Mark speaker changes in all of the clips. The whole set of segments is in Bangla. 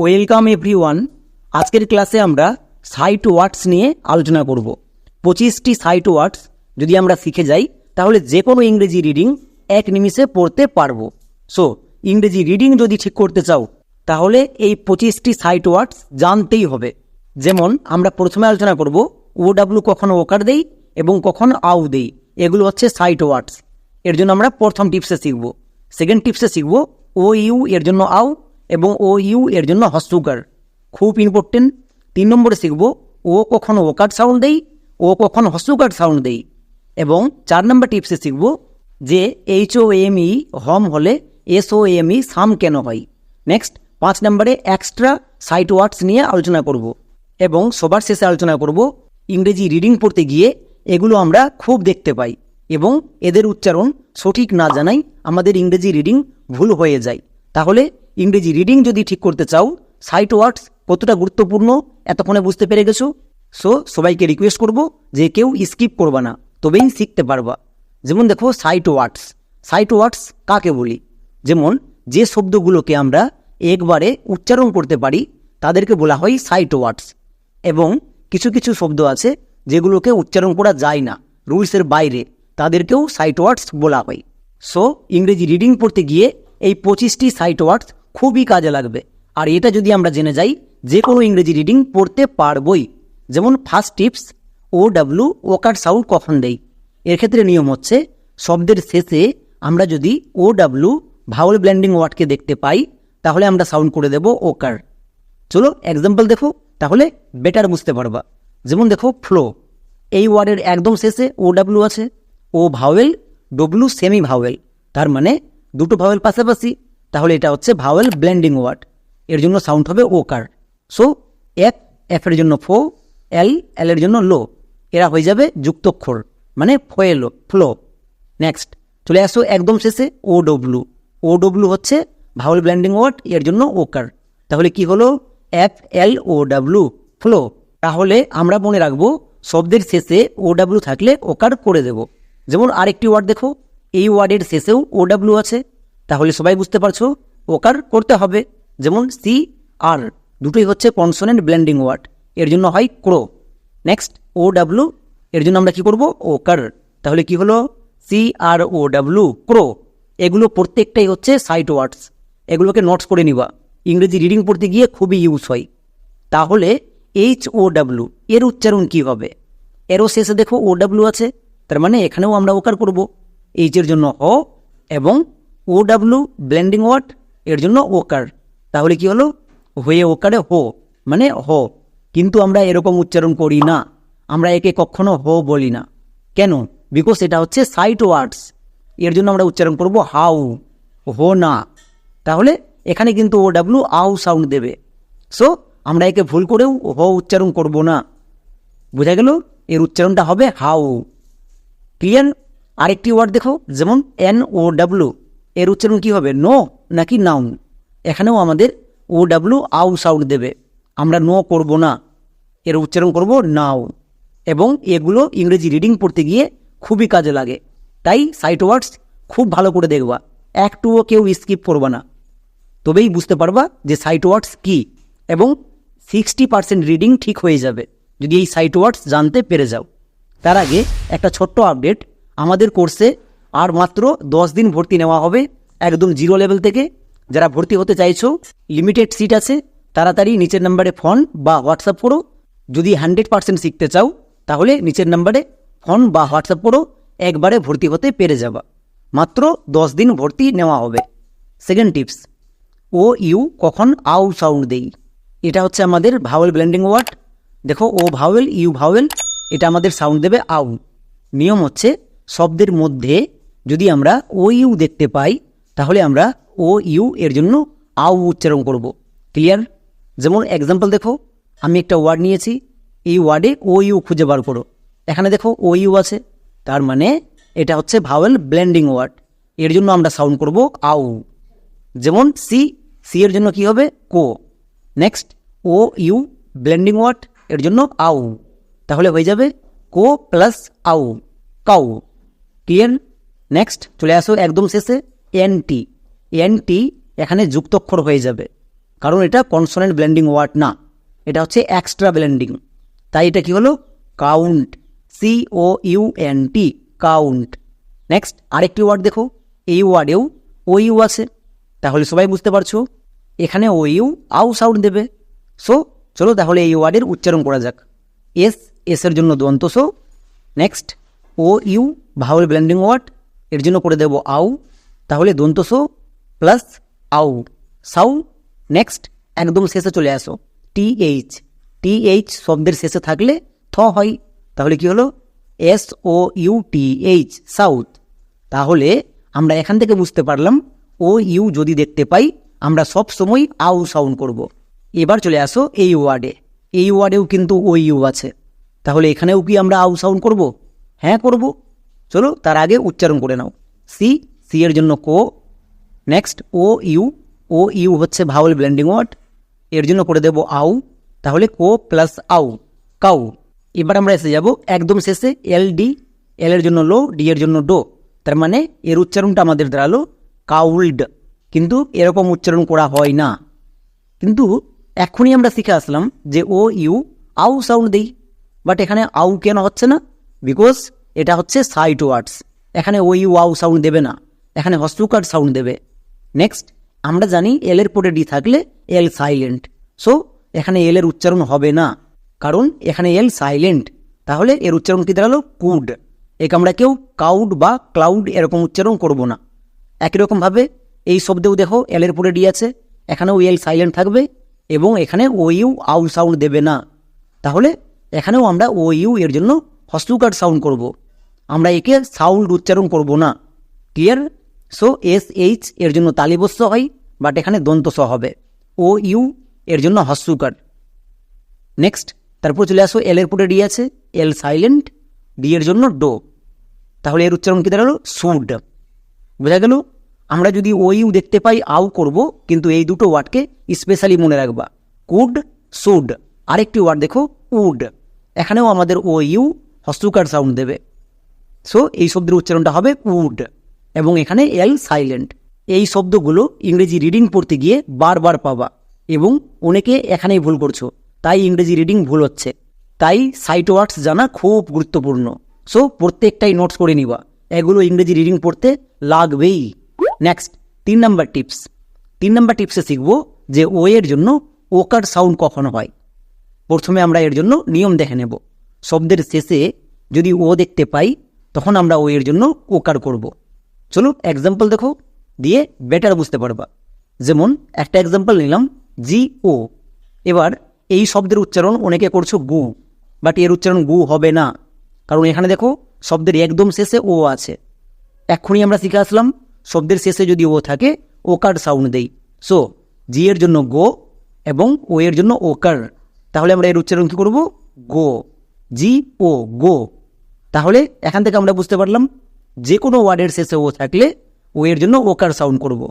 Speaker 1: Welcome everyone. আজকের ক্লাসে আমরা সাইট ওয়ার্ডস নিয়ে আলোচনা করব। পঁচিশটি সাইট ওয়ার্ডস যদি আমরা শিখে যাই, তাহলে যে কোনো ইংরেজি রিডিং এক নিমিষে পড়তে পারব। সো ইংরেজি রিডিং যদি ঠিক করতে চাও, তাহলে এই পঁচিশটি সাইট ওয়ার্ডস জানতেই হবে। যেমন, আমরা প্রথমে আলোচনা করব ও ডাব্লু কখন ওকার দেই এবং কখন আউ দেই। এগুলো হচ্ছে সাইট ওয়ার্ডস। এর জন্য আমরা প্রথম টিপসে শিখব। সেকেন্ড টিপসে শিখব ও ইউ এর জন্য আউ। এবং ও ইউ এর জন্য হস্তুকার খুব ইম্পর্টেন্ট তিন নম্বরে শিখব, ও কখন ওকার সাউন্ড দেই ও কখন হস্তুকার সাউন্ড দেই এবং চার নম্বর টিপসে শিখব যে এইচ ও এম ই হম হলে এস ও এম ই সাম কেন হয়। নেক্সট পাঁচ নম্বরে এক্সট্রা সাইট ওয়ার্ডস নিয়ে আলোচনা করব। এবং সবার শেষে আলোচনা করব ইংরেজি রিডিং পড়তে গিয়ে এগুলো আমরা খুব দেখতে পাই এবং এদের উচ্চারণ সঠিক না জানাই আমাদের ইংরেজি রিডিং ভুল হয়ে যায়। তাহলে ইংরেজি রিডিং যদি ঠিক করতে চাও সাইট ওয়ার্ডস কতটা গুরুত্বপূর্ণ এতক্ষণে বুঝতে পেরে গেছো? সো সবাইকে রিকোয়েস্ট করব যে কেউ স্কিপ করবা না, তবেই শিখতে পারবা। যেমন দেখো সাইট ওয়ার্ডস সাইট ওয়ার্ডস কাকে বলি? যেমন, যে শব্দগুলোকে আমরা একবারে উচ্চারণ করতে পারি, তাদেরকে বলা হয় সাইট ওয়ার্ডস এবং কিছু কিছু শব্দ আছে, যেগুলোকে উচ্চারণ করা যায় না রুলসের বাইরে, তাদেরকেও সাইট ওয়ার্ডস বলা হয়। সো ইংরেজি রিডিং পড়তে গিয়ে এই পঁচিশটি সাইট ওয়ার্ডস খুবই কাজে লাগবে। আর এটা যদি আমরা জেনে যাই যে কোনো ইংরেজি রিডিং পড়তে পারবই। যেমন ফার্স্ট টিপস ও ডাব্লু ওকার সাউন্ড কখন দেই? এর ক্ষেত্রে নিয়ম হচ্ছে, শব্দের শেষে আমরা যদি ও ডাব্লু ভাওয়াল ব্ল্যান্ডিং ওয়ার্ডকে দেখতে পাই, তাহলে আমরা সাউন্ড করে দেব ওকার চলো এক্সাম্পল দেখো, তাহলে বেটার বুঝতে পারবা। যেমন দেখো ফ্লো এই ওয়ার্ডের একদম শেষে ও ডাব্লু আছে। O vowel W semi vowel তার মানে দুটো ভাওয়েল পাশাপাশি তাহলে এটা হচ্ছে ভাওয়েল ব্লেন্ডিং ওয়ার্ড এর জন্য সাউন্ড হবে ওকার। সো এফ এফ এর জন্য ফো এল এল এর জন্য লো এরা হয়ে যাবে যুক্তক্ষর মানে ফোয়েলো ফ্লো নেক্সট চলে আসো একদম শেষে ও ডব্লু ও ডব্লু হচ্ছে ভাওয়েল ব্ল্যান্ডিং ওয়ার্ড এর জন্য ওকার। তাহলে কি হলো? F L O W flow তাহলে আমরা মনে রাখব, শব্দের শেষে ও ডাব্লু থাকলে ওকার করে দেব। যেমন আরেকটি ওয়ার্ড দেখো, এই ওয়ার্ডের শেষেও ও ডাব্লু আছে। তাহলে সবাই বুঝতে পারছ? ওকার করতে হবে। যেমন সি আর দুটোই হচ্ছে কনসোনেন্ট ব্লেন্ডিং ওয়ার্ড এর জন্য হয় ক্রো। নেক্সট ও ডাব্লু এর জন্য আমরা কি করব? ওকার। তাহলে কি হলো? C R O W crow. এগুলো প্রত্যেকটাই হচ্ছে সাইট ওয়ার্ডস এগুলোকে নোটস করে নিবা। ইংরেজি রিডিং পড়তে গিয়ে খুবই ইউজ হয়। তাহলে এইচ ও ডাব্লু এর উচ্চারণ কি হবে? এরও শেষে দেখো ও ডাব্লু আছে। তার মানে এখানেও আমরা ওকার করব। এইচের জন্য অ এবং ও ডাব্লু ব্লেন্ডিং ওয়ার্ড এর জন্য ওকার তাহলে কি হলো? হয়ে ওকারে হো মানে হ। কিন্তু আমরা এরকম উচ্চারণ করি না। আমরা একে কখনো হো বলি না। কেন? বিকজ এটা হচ্ছে সাইট ওয়ার্ডস এর জন্য আমরা উচ্চারণ করব হাউ। হো না। তাহলে এখানে কিন্তু ও ডাব্লু আউ সাউন্ড দেবে। সো আমরা একে ভুল করেও হ উচ্চারণ করব না। বোঝা গেল? এর উচ্চারণটা হবে হাউ। ক্লিয়ার আরেকটি ওয়ার্ড দেখো, যেমন এন ও ডাব্লু এর উচ্চারণ কি হবে? নো নাকি নাউন? এখানেও আমাদের ও ডাব্লু আউ সাউন্ড দেবে। আমরা নো করব না। এর উচ্চারণ করব নাও এবং এগুলো ইংরেজি রিডিং পড়তে গিয়ে খুবই কাজে লাগে। তাই সাইট ওয়ার্ডস খুব ভালো করে দেখবা। একটুও কেউ স্কিপ করবা না। তবেই বুঝতে পারবা যে সাইট ওয়ার্ডস কী। এবং সিক্সটি পার্সেন্ট রিডিং ঠিক হয়ে যাবে। যদি এই সাইট ওয়ার্ডস জানতে পেরে যাও। তার আগে একটা ছোট্ট আপডেট আমাদের কোর্সে আর মাত্র দশ দিন ভর্তি নেওয়া হবে একদম জিরো লেভেল থেকে। যারা ভর্তি হতে চাইছো লিমিটেড সিট আছে, তাড়াতাড়ি নিচের নাম্বারে ফোন বা হোয়াটসঅ্যাপ করো। যদি হান্ড্রেড পার্সেন্ট শিখতে চাও, তাহলে নিচের নাম্বারে ফোন বা হোয়াটসঅ্যাপ করো, একবারে ভর্তি হতে পেরে যাবা। মাত্র দশ দিন ভর্তি নেওয়া হবে। সেকেন্ড টিপস ও ইউ কখন আউ সাউন্ড দেই? এটা হচ্ছে আমাদের ভাওয়েল ব্লেন্ডিং ওয়ার্ড দেখো ও ভাওয়েল ইউ ভাওয়েল এটা আমাদের সাউন্ড দেবে আউ। নিয়ম হচ্ছে শব্দের মধ্যে যদি আমরা ও ইউ দেখতে পাই, তাহলে আমরা ও ইউ এর জন্য আউ উচ্চারণ করব। ক্লিয়ার যেমন এক্সাম্পল দেখো, আমি একটা ওয়ার্ড নিয়েছি, এই ওয়ার্ডে ও ইউ খুঁজে বার করো। এখানে দেখো ও ইউ আছে, তার মানে এটা হচ্ছে ভাওয়েল ব্লেন্ডিং ওয়ার্ড এর জন্য আমরা সাউন্ড করব আউ যেমন সি সি এর জন্য কি হবে? কো। Next O U blending word এর জন্য আউ তাহলে হয়ে যাবে কো প্লাস আউ কাউ। ক্লিয়ার নেক্সট চলে আসো একদম শেষে এন টি এন টি এখানে যুক্তক্ষর হয়ে যাবে। কারণ এটা কনসোনেন্ট ব্লেন্ডিং ওয়ার্ড না। এটা হচ্ছে এক্সট্রা ব্লেন্ডিং তাই এটা কি হলো? Count C O U N T count next আরেকটি ওয়ার্ড দেখো। এই ওয়ার্ডেও ও ইউ আছে। তাহলে সবাই বুঝতে পারছ? এখানে ও ইউ আউ সাউন্ড দেবে। সো চলো তাহলে এই ওয়ার্ডের উচ্চারণ করা যাক। এস এসের জন্য দন্ত। So next O U vowel blending word এর জন্য করে দেব আউ, তাহলে দন্ত সো প্লাস আউ। সাউ নেক্সট একদম শেষে চলে আসো। টি এইচ টি এইচ শব্দের শেষে থাকলে থ হয়। তাহলে কি হলো? S O U T H south তাহলে আমরা এখান থেকে বুঝতে পারলাম ও ইউ যদি দেখতে পাই, আমরা সব সময় আউ সাউন্ড করব। এবার চলে আসো এই ওয়ার্ডে। এই ওয়ার্ডেও কিন্তু ও ইউ আছে। তাহলে এখানেও কি আমরা আউ সাউন্ড করব? হ্যাঁ করব। চলো তার আগে উচ্চারণ করে নাও। সি সি এর জন্য কো next O U O U হচ্ছে ভাওয়েল ব্লেন্ডিং ওয়ার্ড এর জন্য করে দেব আউ, তাহলে কো প্লাস আউ, কাউ। এবার আমরা এসে যাব একদম শেষে এল ডি এল এর জন্য লো ডি এর জন্য ডো, তার মানে এর উচ্চারণটা আমাদের দাঁড়াল কাউল্ড, কিন্তু এরকম উচ্চারণ করা হয় না। কিন্তু এখনই আমরা শিখে আসলাম যে ও ইউ আউ সাউন্ড দিই বাট এখানে আউ কেন হচ্ছে না? বিকজ এটা হচ্ছে সাইট ওয়ার্ডস এখানে ও ইউ আউ সাউন্ড দেবে না। এখানে হস্তুকার সাউন্ড দেবে। নেক্সট, আমরা জানি এল এর পরে ডি থাকলে এল সাইলেন্ট সো এখানে এল এর উচ্চারণ হবে না। কারণ এখানে এল সাইলেন্ট তাহলে এর উচ্চারণ কি দাঁড়াল? কুড একে আমরা কেউ কাউড বা ক্লাউড এরকম উচ্চারণ করব না। একই রকমভাবে এই শব্দেও দেখো এল এর পরে ডি আছে। এখানে এখানেও এল সাইলেন্ট থাকবে এবং এখানে ও ইউ আউ সাউন্ড দেবে না। তাহলে এখানেও আমরা ও ইউ এর জন্য হস্তুকার সাউন্ড করব। আমরা একে সাউন্ড উচ্চারণ করব না। ক্লিয়ার সো এস এইচ এর জন্য তালিবস্য হয় বাট এখানে দন্তস হবে। ও ইউ এর জন্য হস্তুকার। নেক্সট তারপর চলে আসো এল এর পরে ডি আছে। এল সাইলেন্ট ডি এর জন্য ডো তাহলে এর উচ্চারণ কি দাঁড়াল? সুড বোঝা গেল? আমরা যদি ও ইউ দেখতে পাই আউ করব, কিন্তু এই দুটো ওয়ার্ডকে স্পেশালি মনে রাখবা। কুড সুড আরেকটি ওয়ার্ড দেখো উড এখানেও আমাদের ও ইউ হস্তুকার সাউন্ড দেবে। সো এই শব্দের উচ্চারণটা হবে উড এবং এখানে এল সাইলেন্ট এই শব্দগুলো ইংরেজি রিডিং পড়তে গিয়ে বারবার পাবা এবং অনেকে এখানেই ভুল করছ। তাই ইংরেজি রিডিং ভুল হচ্ছে। তাই সাইট ওয়ার্ডস জানা খুব গুরুত্বপূর্ণ। সো প্রত্যেকটাই নোটস করে নিবা। এগুলো ইংরেজি রিডিং পড়তে লাগবেই। নেক্সট তিন নাম্বার টিপস তিন নাম্বার টিপসে শিখব যে ও এর জন্য ওকার সাউন্ড কখন হয়। প্রথমে আমরা এর জন্য নিয়ম দেখে নেব। শব্দের শেষে যদি ও দেখতে পাই তখন আমরা ও এর জন্য ওকার করব। চলো এক্সাম্পল দেখো, দিয়ে বেটার বুঝতে পারবা। যেমন একটা এক্সাম্পল নিলাম জি ও এবার এই শব্দের উচ্চারণ অনেকে করছ গু বাট এর উচ্চারণ গু হবে না। কারণ এখানে দেখো, শব্দের একদম শেষে ও আছে। এক্ষুনি আমরা শিখে আসলাম, শব্দের শেষে যদি ও থাকে, ওকার সাউন্ড দেই। সো জি এর জন্য গো এবং ও এর জন্য ওকার। তাহলে আমরা এর উচ্চারণ কী করব? গো। জি ও গো। তাহলে এখান থেকে আমরা বুঝতে পারলাম যে কোনো ওয়ার্ডের শেষে ও থাকলে ও এর জন্য ওকার সাউন্ড করব।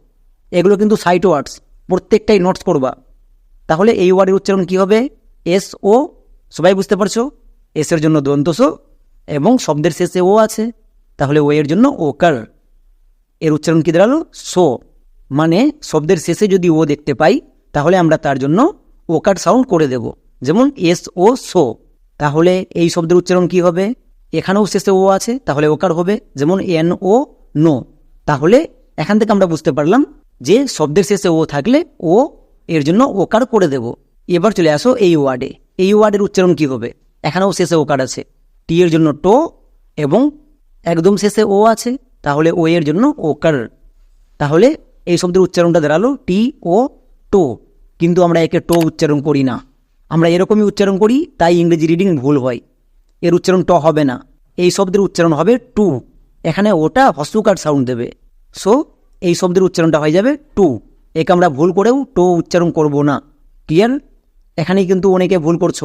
Speaker 1: এগুলো কিন্তু সাইট ওয়ার্ডস, প্রত্যেকটাই নোটস করবা তাহলে এই ওয়ার্ডের উচ্চারণ কি হবে? এস ও সবাই বুঝতে পারছ? এস এর জন্য দন্তস এবং শব্দের শেষে ও আছে। তাহলে ও এর জন্য ওকার। এর উচ্চারণ কি দাঁড়াল? সো মানে শব্দের শেষে যদি ও দেখতে পাই, তাহলে আমরা তার জন্য ওকার সাউন্ড করে দেব। যেমন এস ও সো। তাহলে এই শব্দের উচ্চারণ কি হবে? এখানেও শেষে ও আছে, তাহলে ওকার হবে যেমন এন ও নো। তাহলে এখান থেকে আমরা বুঝতে পারলাম যে শব্দের শেষে ও থাকলে ও এর জন্য ওকার করে দেব। এবার চলে আসো এই ওয়ার্ডে এই ওয়ার্ডের উচ্চারণ কি হবে? এখানেও শেষে ওকার আছে। টি এর জন্য টো এবং একদম শেষে ও আছে, তাহলে ও এর জন্য ওকার। তাহলে এই শব্দের উচ্চারণটা দাঁড়াল টি ও টো। কিন্তু আমরা একে টো উচ্চারণ করি না। আমরা এরকমই উচ্চারণ করি, তাই ইংরেজি রিডিং ভুল হয়। এর উচ্চারণ ট হবে না। এই শব্দের উচ্চারণ হবে টু। এখানে ওটা হস্তুকার সাউন্ড দেবে। সো এই শব্দের উচ্চারণটা হয়ে যাবে টু। একে আমরা ভুল করেও টো উচ্চারণ করব না। ক্লিয়ার এখানেই কিন্তু অনেকে ভুল করছ।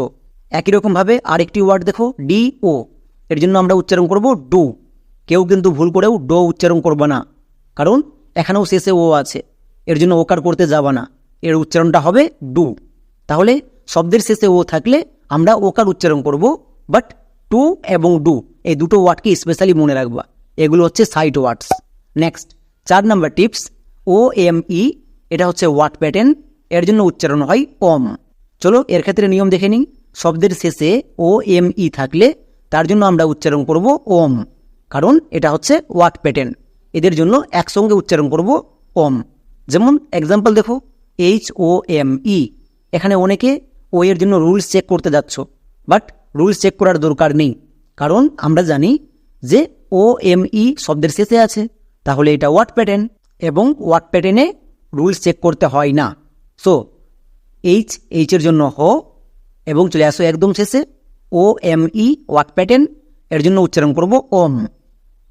Speaker 1: একই রকমভাবে আরেকটি ওয়ার্ড দেখো ডি ও এর জন্য আমরা উচ্চারণ করব ডু। কেউ কিন্তু ভুল করেও ডো উচ্চারণ করবে না। কারণ এখানেও শেষে ও আছে। এর জন্য ওকার করতে যাব না। এর উচ্চারণটা হবে ডু। তাহলে শব্দের শেষে ও থাকলে আমরা ওকার উচ্চারণ করব বাট টু এবং ডু, এই দুটো ওয়ার্ডকে স্পেশালি মনে রাখবা। এগুলো হচ্ছে সাইট ওয়ার্ডস নেক্সট চার number tips O M E এটা হচ্ছে ওয়ার্ড প্যাটার্ন এর জন্য উচ্চারণ হয় কম। চলো এর ক্ষেত্রে নিয়ম দেখে নিই। শব্দের শেষে ও এম ই থাকলে তার জন্য আমরা উচ্চারণ করব ওম কারণ এটা হচ্ছে ওয়ার্ড প্যাটার্ন এদের জন্য একসঙ্গে উচ্চারণ করব ওম যেমন এক্সাম্পল দেখো এইচ ও এম ই এখানে অনেকে ও এর জন্য রুলস চেক করতে যাচ্ছ বাট রুলস চেক করার দরকার নেই। কারণ আমরা জানি যে ও এম ই শব্দের শেষে আছে। তাহলে এটা ওয়াট প্যাটার্ন এবং ওয়াট প্যাটার্নে রুলস চেক করতে হয় না। সো এইচ এইচের জন্য হ এবং চলে আসো একদম শেষে। O M E word pattern এর জন্য উচ্চারণ করব ওম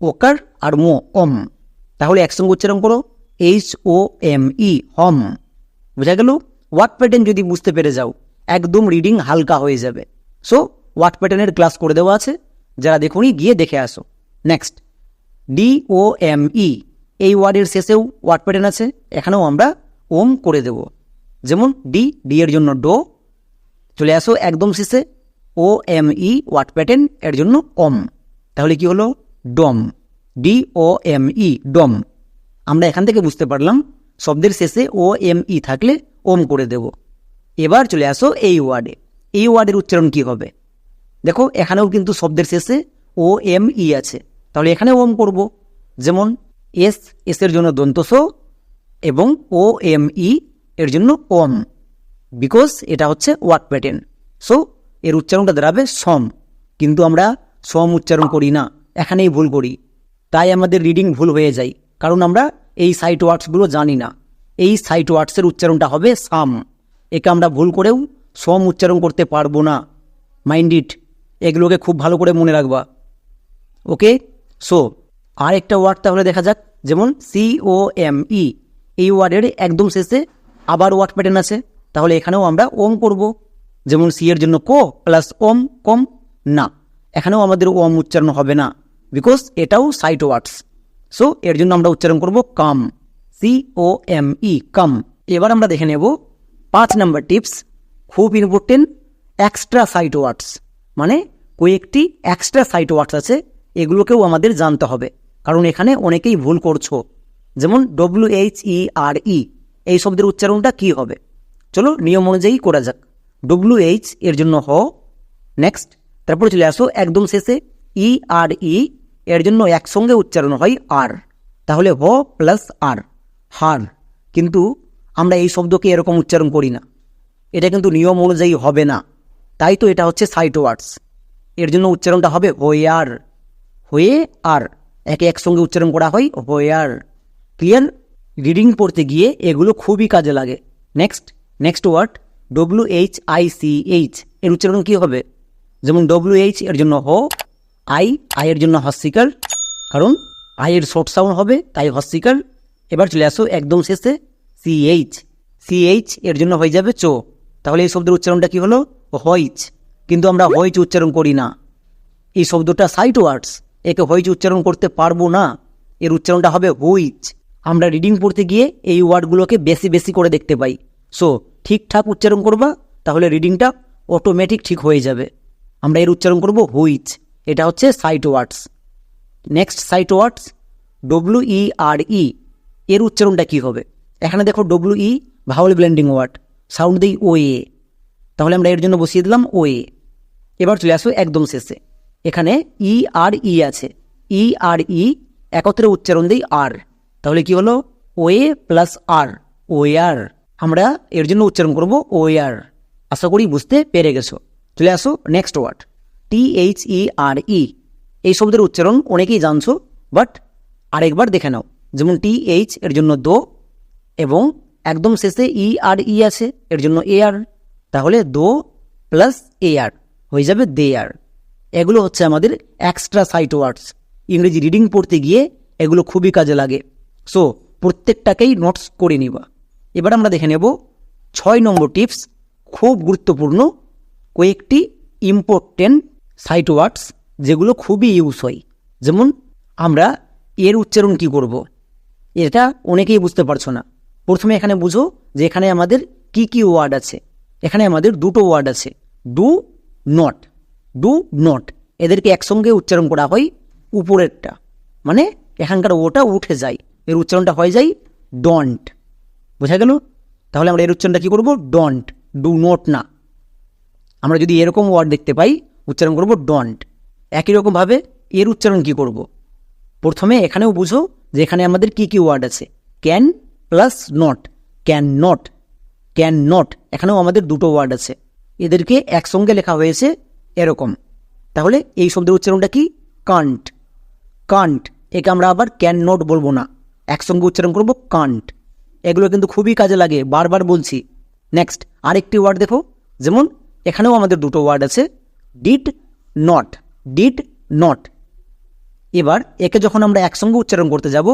Speaker 1: ওকার আর মো ওম তাহলে একসঙ্গে উচ্চারণ করো এইচ ও এম ই হম বোঝা গেল? ওয়াট প্যাটার্ন যদি বুঝতে পেরে যাও, একদম রিডিং হালকা হয়ে যাবে। সো ওয়াট প্যাটার্নের ক্লাস করে দেওয়া আছে। যারা দেখুনি গিয়ে দেখে আসো। Next D O M E এই ওয়ার্ডের শেষেও ওয়ার্ড প্যাটার্ন আছে। এখানেও আমরা ওম করে দেব। যেমন ডি ডি এর জন্য ডো চলে আসো একদম শেষে। O M E word pattern এর জন্য ওম তাহলে কি হলো? ডম ডি ও এম ই ডম আমরা এখান থেকে বুঝতে পারলাম, শব্দের শেষে ও এম ই থাকলে ওম করে দেব। এবার চলে আসো এই ওয়ার্ডে এই ওয়ার্ডের উচ্চারণ কি হবে? দেখো, এখানেও কিন্তু শব্দের শেষে ও, এম, ই আছে। তাহলে এখানে ওম করব। যেমন, এস এসের জন্য দন্তস এবং ও, এম, ই এর জন্য ওম। বিকজ এটা হচ্ছে ওয়ার্ড প্যাটার্ন। সো, এর উচ্চারণটা দাঁড়াবে সম। কিন্তু আমরা সম উচ্চারণ করি না। এখানেই ভুল করি। তাই আমাদের রিডিং ভুল হয়ে যায়। কারণ আমরা এই সাইট ওয়ার্ডসগুলো জানি না। এই সাইট ওয়ার্ডসের উচ্চারণটা হবে সাম। একে আমরা ভুল করেও সম উচ্চারণ করতে পারব না। মাইন্ড ইট এগুলোকে খুব ভালো করে মনে রাখবা। ওকে? সো আর একটা ওয়ার্ড তাহলে দেখা যাক। যেমন সি ও এম ই এই ওয়ার্ডের একদম শেষে আবার ওয়ার্ড প্যাটার্ন আছে। তাহলে এখানেও আমরা ওম করব। যেমন সি এর জন্য কো প্লাস ওম কম না। এখানেও আমাদের ওম উচ্চারণ হবে না। বিকজ এটাও সাইট ওয়ার্ডস সো এর জন্য আমরা উচ্চারণ করব কাম। সি ও এম ই কাম। এবার আমরা দেখে নেব পাঁচ নাম্বার টিপস খুব ইম্পর্টেন্ট এক্সট্রা সাইট ওয়ার্ডস মানে কয়েকটি এক্সট্রা সাইট ওয়ার্ডস আছে, এগুলোকেও আমাদের জানতে হবে। কারণ এখানে অনেকেই ভুল করছ। যেমন W H E R E এই শব্দের উচ্চারণটা কি হবে? চলো নিয়ম অনুযায়ী করা যাক। ডব্লিউ এইচ এর জন্য হ নেক্সট তারপরে চলে আসো একদম শেষে। ই আর ই এর জন্য একসঙ্গে উচ্চারণ হয় আর তাহলে হ প্লাস আর হার। কিন্তু আমরা এই শব্দকে এরকম উচ্চারণ করি না। এটা কিন্তু নিয়ম অনুযায়ী হবে না। তাই তো এটা হচ্ছে সাইট ওয়ার্ডস। এর জন্য উচ্চারণটা হবে হোয়ার হয়ে আর। একে একসঙ্গে উচ্চারণ করা হয় হোয়ার ক্লিয়ার রিডিং পড়তে গিয়ে এগুলো খুবই কাজে লাগে। Next next word W H I C H এর উচ্চারণ কী হবে? যেমন ডব্লিউ এইচ এর জন্য হো আই আই এর জন্য হস্তিকার কারণ আই এর শর্ট সাউন্ড হবে, তাই হস্তিকার এবার চলে আসো একদম শেষে সি এইচ সি এইচ এর জন্য হয়ে যাবে চো। তাহলে এই শব্দের উচ্চারণটা কী হলো? হইচ কিন্তু আমরা হইচ উচ্চারণ করি না। এই শব্দটা সাইট ওয়ার্ডস একে হইচ উচ্চারণ করতে পারব না। এর উচ্চারণটা হবে হুইচ আমরা রিডিং পড়তে গিয়ে এই ওয়ার্ডগুলোকে বেশি বেশি করে দেখতে পাই। সো ঠিকঠাক উচ্চারণ করবা, তাহলে রিডিংটা অটোমেটিক ঠিক হয়ে যাবে। আমরা এর উচ্চারণ করব হুইচ এটা হচ্ছে sight words next sight words W E R E এর উচ্চারণটা কী হবে? এখানে দেখো W E vowel blending word sound দিই ও এ তাহলে আমরা এর জন্য বসিয়ে দিলাম ও এ এবার চলে আসো একদম শেষে। এখানে ই আর ই আছে। ই আর ই একত্রে উচ্চারণ দিই আর তাহলে কি হলো? ওয়ে প্লাস আর ও আর আমরা এর জন্য উচ্চারণ করব আর আশা করি বুঝতে পেরে গেছো। চলে আসো next word T H E R E এই শব্দের উচ্চারণ অনেকেই জানছো বাট আরেকবার দেখে নাও। যেমন টি এইচ এর জন্য দো, এবং একদম শেষে ই আর ই আছে, এর জন্য এ আর তাহলে দো প্লাস এ আর হয়ে যাবে দে আর। এগুলো হচ্ছে আমাদের এক্সট্রা সাইট ওয়ার্ডস ইংরেজি রিডিং পড়তে গিয়ে এগুলো খুবই কাজে লাগে। সো প্রত্যেকটাকেই নোটস করে নিবা। এবার আমরা দেখে নেব ছয় নম্বর টিপস খুব গুরুত্বপূর্ণ, কয়েকটি ইম্পর্টেন্ট সাইট ওয়ার্ডস যেগুলো খুবই ইউজ হয়। যেমন, আমরা এর উচ্চারণ কি করব। এটা অনেকেই বুঝতে পারছ না। প্রথমে এখানে বুঝো যে এখানে আমাদের কি কি ওয়ার্ড আছে। এখানে আমাদের দুটো ওয়ার্ড আছে। ডু নট ডু নট এদেরকে একসঙ্গে উচ্চারণ করা হয় উপরেরটা। মানে এখানকার ওটা উঠে যায়। এর উচ্চারণটা হয়ে যায় ডন্ট বোঝা গেল? তাহলে আমরা এর উচ্চারণটা কী করব? ডন্ট ডু নট না। আমরা যদি এরকম ওয়ার্ড দেখতে পাই, উচ্চারণ করব ডন্ট একই রকমভাবে এর উচ্চারণ কি করব? প্রথমে এখানেও বুঝো যে এখানে আমাদের কি কি ওয়ার্ড আছে। Can plus not can not can not এখানেও আমাদের দুটো ওয়ার্ড আছে। এদেরকে একসঙ্গে লেখা হয়েছে এরকম। তাহলে এই শব্দের উচ্চারণটা কি? কান্ট কান্ট একে আমরা আবার ক্যান নট বলব না। একসঙ্গে উচ্চারণ করব কান্ট এগুলো কিন্তু খুবই কাজে লাগে, বারবার বলছি। নেক্সট আরেকটি ওয়ার্ড দেখো। যেমন, এখানেও আমাদের দুটো ওয়ার্ড আছে ডিড নট ডিড নট এবার, একে যখন আমরা একসঙ্গে উচ্চারণ করতে যাব,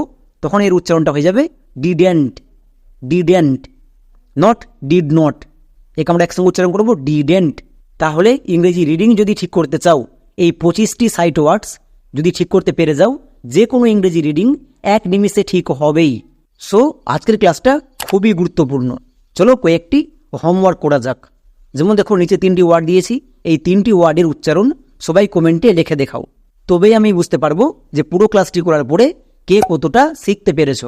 Speaker 1: তখন এর উচ্চারণটা হয়ে যাবে didn't didn't not did not একে আমরা একসঙ্গে উচ্চারণ করব ডিডেন্ট তাহলে ইংরেজি রিডিং যদি ঠিক করতে চাও, এই পঁচিশটি সাইট ওয়ার্ডস যদি ঠিক করতে পেরে যাও যে কোনো ইংরেজি রিডিং এক নিমিষে ঠিক হবেই। সো আজকের ক্লাসটা খুবই গুরুত্বপূর্ণ। চলো কয়েকটি হোমওয়ার্ক করা যাক। যেমন দেখো, নিচে তিনটি ওয়ার্ড দিয়েছি। এই তিনটি ওয়ার্ডের উচ্চারণ সবাই কমেন্টে লিখে দেখাও। তবেই আমি বুঝতে পারব যে পুরো ক্লাসটি করার পরে কে কতটা শিখতে পেরেছ।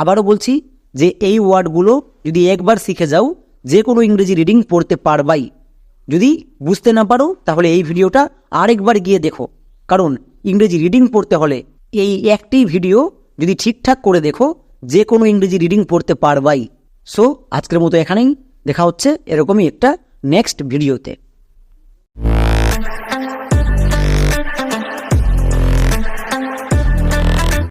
Speaker 1: আবারও বলছি যে এই ওয়ার্ডগুলো যদি একবার শিখে যাও, যে কোনো ইংরেজি রিডিং পড়তে পারবাই। যদি বুঝতে না পারো, তাহলে এই ভিডিওটা আরেকবার গিয়ে দেখো। কারণ ইংরেজি রিডিং পড়তে হলে এই একটি ভিডিও যদি ঠিকঠাক করে দেখো, যে কোনো ইংরেজি রিডিং পড়তে পারবাই। সো আজকের মতো এখানেই। দেখা হচ্ছে এরকমই একটা নেক্সট ভিডিওতে